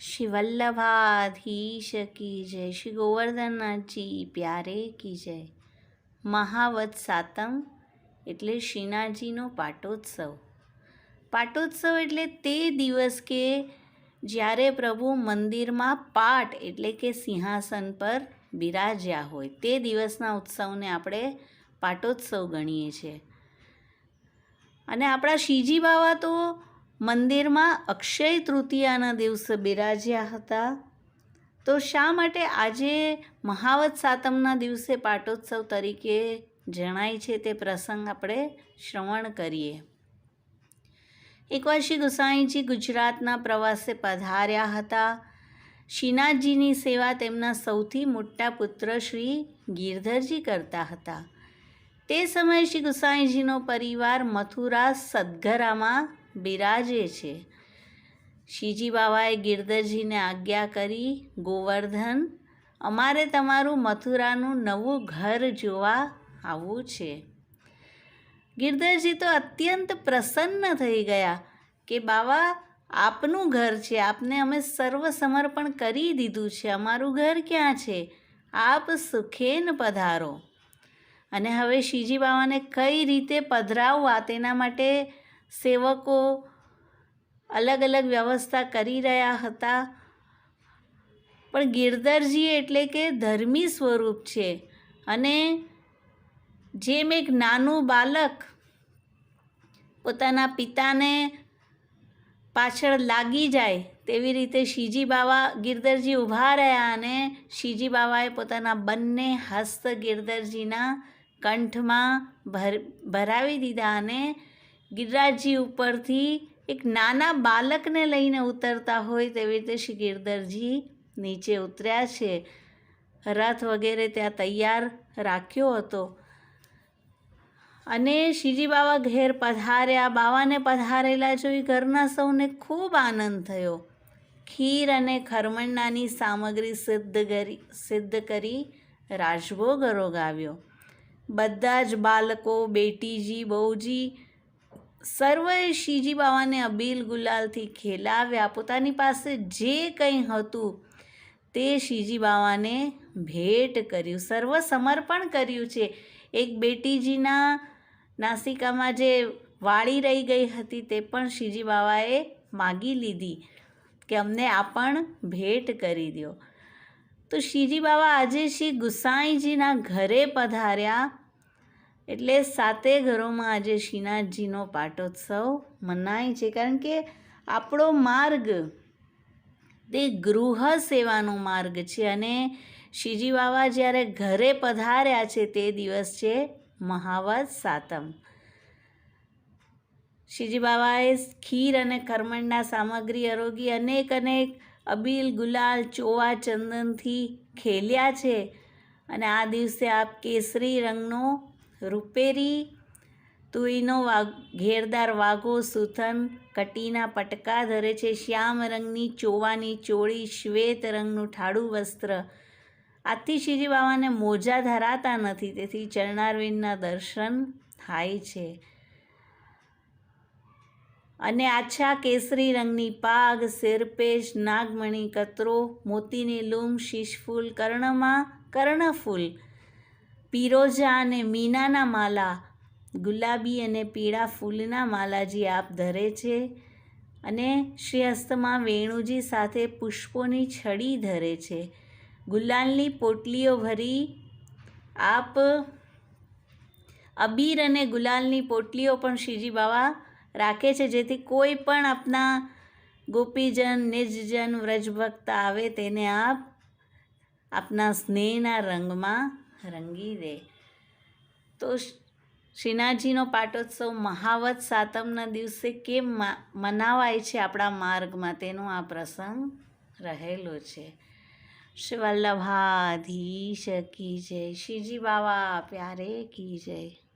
શ્રી વલ્લભાધીશ કી જય શ્રી ગોવર્ધનનાથજી પ્યારે કી જય મહાવત સાતમ એટલે શ્રીનાથજીનો પાટોત્સવ। પાટોત્સવ એટલે તે દિવસ કે જ્યારે પ્રભુ મંદિરમાં પાટ એટલે કે સિંહાસન પર બિરાજ્યા હોય, તે દિવસના ઉત્સવને આપણે પાટોત્સવ ગણીએ છીએ. અને આપણા શ્રીજી બાવા તો મંદિરમાં અક્ષય તૃતીયાના દિવસે બિરાજ્યા હતા. તો શા માટે આજે મહાવત સાતમના દિવસે પાટોત્સવ તરીકે જણાય છે તે પ્રસંગ આપણે શ્રવણ કરીએ. એકવાર શ્રી ગુસાઈજી ગુજરાતના પ્રવાસે પધાર્યા હતા. શ્રીનાથજીની સેવા તેમના સૌથી મોટા પુત્ર શ્રી ગિરધરજી કરતા હતા. તે સમયે શ્રી ગુસાઈજીનો પરિવાર મથુરા સદગરામાં બિરાજે છે. શિજી બાબાએ ગિરધરજીને આજ્ઞા કરી, ગોવર્ધન, અમારે તમારું મથુરાનું નવું ઘર જોવા આવવું છે. ગિરધરજી તો અત્યંત પ્રસન્ન થઈ ગયા કે, બાવા, આપનું ઘર છે. આપને અમે સર્વ સમર્પણ કરી દીધું છે. અમારું ઘર ક્યાં છે? આપ સુખેન પધારો. અને હવે શિજી બાબાને કઈ રીતે પધરાવવા તેના માટે સેવકો અલગ અલગ વ્યવસ્થા કરી રહ્યા હતા. પણ ગિરધરજી એટલે કે ધર્મી સ્વરૂપ છે અને જેમ એક નાનું બાલક પોતાના પિતાને પાછળ લાગી જાય તેવી રીતે શિજી બાવા ગિરધરજી ઊભા રહ્યા અને શ્રીજી બાવાએ પોતાના બંને હસ્ત ગિરધરજીના કંઠમાં ભર, ભરાવી દીધા અને ગિરિરાજજી ઉપરથી એક નાના બાલકને લઈને ઉતરતા હોય તેવી રીતે શ્રી ગિરધરજી નીચે ઉતર્યા છે. રથ વગેરે ત્યાં તૈયાર રાખ્યો હતો. અને શ્રીજી બાવા ઘેર પધાર્યા. બાવાને પધારેલા જોઈ ઘરના સૌને ખૂબ આનંદ થયો. ખીર અને ખરમંડાની સામગ્રી સિદ્ધ કરી સિદ્ધ કરી રાજભોગ ગાવ્યો બધા જ બાળકો, બેટીજી, બહુજી સર્વએ શ્રીજી બાવાને અબીલ ગુલાલથી ખેલાવ્યા. પોતાની પાસે જે કંઈ હતું તે શ્રીજી બાવાને ભેટ કર્યું સર્વ સમર્પણ કર્યું છે. એક બેટીજીના નાસિકામાં જે વાળી રહી ગઈ હતી તે પણ શ્રીજી બાવાએ માગી લીધી કે અમને આ પણ ભેટ કરી દો તો શ્રીજી બાવા આજે શ્રી ગુસાઈજીના ઘરે પધાર્યા. એટલે સાતે ઘરોમાં આજે શ્રીનાથજીનો પાટોત્સવ મનાય છે. કારણ કે આપણો માર્ગ, તે ગૃહ સેવાનો માર્ગ છે અને શ્રીજી બાબા જ્યારે ઘરે પધાર્યા છે તે દિવસ છે મહાવત સાતમ. શ્રીજી બાબાએ ખીર અને કરમંડા સામગ્રી આરોગી અનેક અનેક અબીલ, ગુલાલ, ચોવા, ચંદનથી ખેલ્યા છે અને આ દિવસે આપ કેસરી રંગનો રૂપેરી, તુઈનો ઘેરદાર વાઘો, સુથન, કટીના પટકા ધરે છે શ્યામ રંગની ચોવાની ચોળી, શ્વેત રંગનું ઠાડું વસ્ત્ર. આથી શ્રીજી બાબાને મોજા ધરાતા નથી, તેથી ચરણારવિંદના દર્શન થાય છે. અને આછા કેસરી રંગની પાગ, શેરપેશ, નાગમણી કતરો, મોતીની લૂમ, શીશફૂલ, કર્ણમાં કર્ણફૂલ પીરોજા અને મીનાના માલા, ગુલાબી અને પીળા ફૂલના માલાજી આપ ધરે છે અને શ્રીહસ્તમાં વેણુજી સાથે પુષ્પોની છડી ધરે છે. ગુલાલની પોટલીઓ ભરી આપ અબીર અને ગુલાલની પોટલીઓ પણ શ્રીજી બાવા રાખે છે, જેથી કોઈ પણ આપના ગોપીજન, નિજજન, વ્રજભક્ત આવે તેને આપ આપના સ્નેહના રંગમાં રંગી દે. તો શ્રીનાથજીનો પાટોત્સવ મહાવત સાતમના દિવસે કેમ મનાવાય છે આપણા માર્ગમાં? તેનો આ પ્રસંગ રહેલો છે. શ્રી વલ્લભાધીશ કી જય. શ્રીજી બાવા, પ્યારે કી જય.